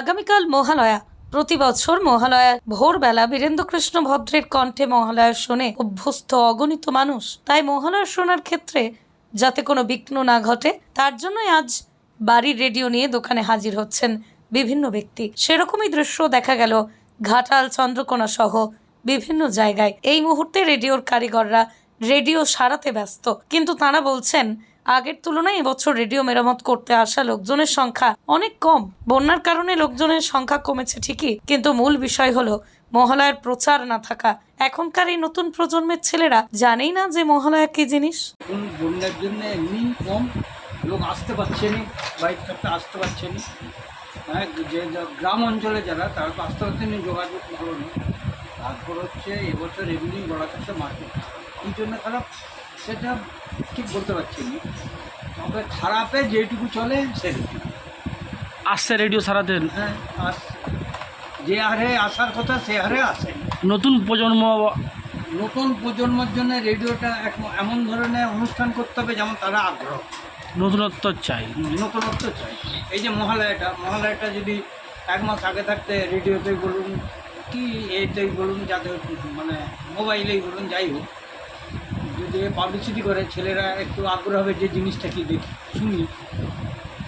আগামীকাল মহালয়া। প্রতি বছর মহালয়া ভোরবেলা বীরেন্দ্রকৃষ্ণ ভদ্রের কণ্ঠে মহালয়া শুনে অভ্যস্ত অগণিত মানুষ। তাই মহালয়া শোনার ক্ষেত্রে যাতে কোনো বিঘ্ন না ঘটে, তার জন্যই আজ বাড়ির রেডিও নিয়ে দোকানে হাজির হচ্ছেন বিভিন্ন ব্যক্তি। সেরকমই দৃশ্য দেখা গেল ঘাটাল, চন্দ্রকোনা সহ বিভিন্ন জায়গায়। এই মুহূর্তে রেডিওর কারিগররা রেডিও সারাতে ব্যস্ত। কিন্তু তারা বলছেন আগের তুলনায় এবছর রেডিও মেরামত করতে আসা লোকজনের সংখ্যা অনেক কম। বন্যার কারণে লোকজনের সংখ্যা কমেছে ঠিকই, কিন্তু মূল বিষয় হলো মহালয়ার প্রচার না থাকা। এখনকার এই নতুন প্রজন্মের ছেলেরা জানেই না যে মহালয়া কি জিনিস। বন্যার জন্য এমনি কম, লোক আসতে পারছে না, বাইক থাকতে আসতে পারছে না। হ্যাঁ যে গ্রাম অঞ্চলে যারা, তারা তো আসতে পারছে না, যোগাযোগ ভালো নেই। তারপর হচ্ছে এবছর এমনি বড় কাছে মার্কেট। কী জন্য খারাপ? সেটা ঠিক বলতে পারছি না। তবে খারাপে যেটুকু চলে সেটুকু আসছে রেডিও সারাতে? হ্যাঁ আস যে হারে আসার কথা সে হারে আসে। নতুন প্রজন্ম নতুন প্রজন্মের জন্য রেডিওটা এমন ধরনের অনুষ্ঠান করতে হবে যেমন তারা আগ্রহ। নতুনত্ব চাই। নতুনত্ব চাই। এই যে মহালয়াটা মহালয়াটা যদি এক মাস আগে থাকতে রেডিওতেই বলুন কি এতেই বলুন যাতে মানে মোবাইলেই বলুন যাই হোক। যদি পাবলিসিটি করে ছেলেরা একটু আগ্রহ হবে যে জিনিসটা কি দেখি শুনি।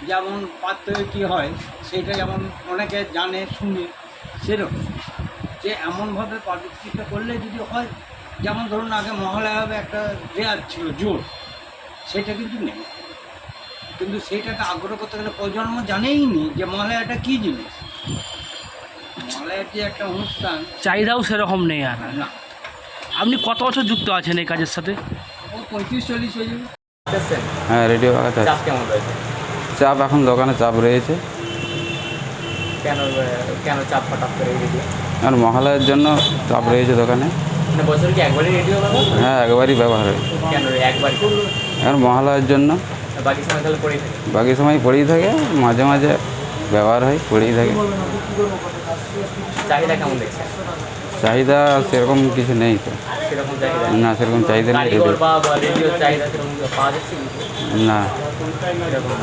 যেমন পাত্রে কী হয় সেটা যেমন অনেকে জানে শুনে সেরকম। যে এমনভাবে পাবলিসিটিটা করলে যদি হয় যেমন ধরুন আগে মহালয়া হবে একটা রেয়াজ ছিল জোর সেটা কিন্তু নেই। কিন্তু সেইটাকে আগ্রহ করতে গেলে প্রজন্ম জানেই নি যে মহালয়াটা কী জিনিস। মহালয়া যে একটা অনুষ্ঠান চাহিদাও সেরকম নেই আর। না। আপনি কত বছর যুক্ত আছেন এই কাজের সাথে? পঁয়ত্রিশ চল্লিশ হ্যাঁ রেডিও বাগাতে চাপ কেমন রয়েছে? চাপ এখন দোকানে চাপ রয়েছে। কেন কেন চাপ হঠাৎ করে আর মহালয়ের জন্য চাপ রয়েছে দোকানে। মানে কি একবারই রেডিও ব্যবহার? হ্যাঁ একবারই ব্যবহার হয়। কেন এখন মহালয়ের জন্য। বাকি সময় তাহলে পড়েই থাকে। বাকি সময় পড়েই থাকে মাঝে মাঝে ব্যবহার হয় পড়েই থাকে। চাহিদা কেমন দেখছেন? চাহিদা সেরকম কিছু নেই তো। না সেরকম চাহিদা নেই? না সেরকম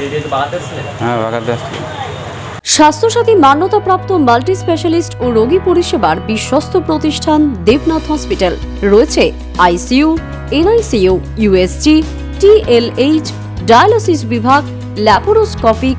রেডিও তো হ্যাঁ বাগাতে আসছি। স্বাস্থ্যসাথী মান্যতাপ্রাপ্ত মাল্টি স্পেশালিস্ট ও রোগী পরিষেবার বিশ্বস্ত প্রতিষ্ঠান দেবনাথ হসপিটাল। রয়েছে ICU NICU USG TLH dialysis বিভাগ ল্যাপারোস্কোপিক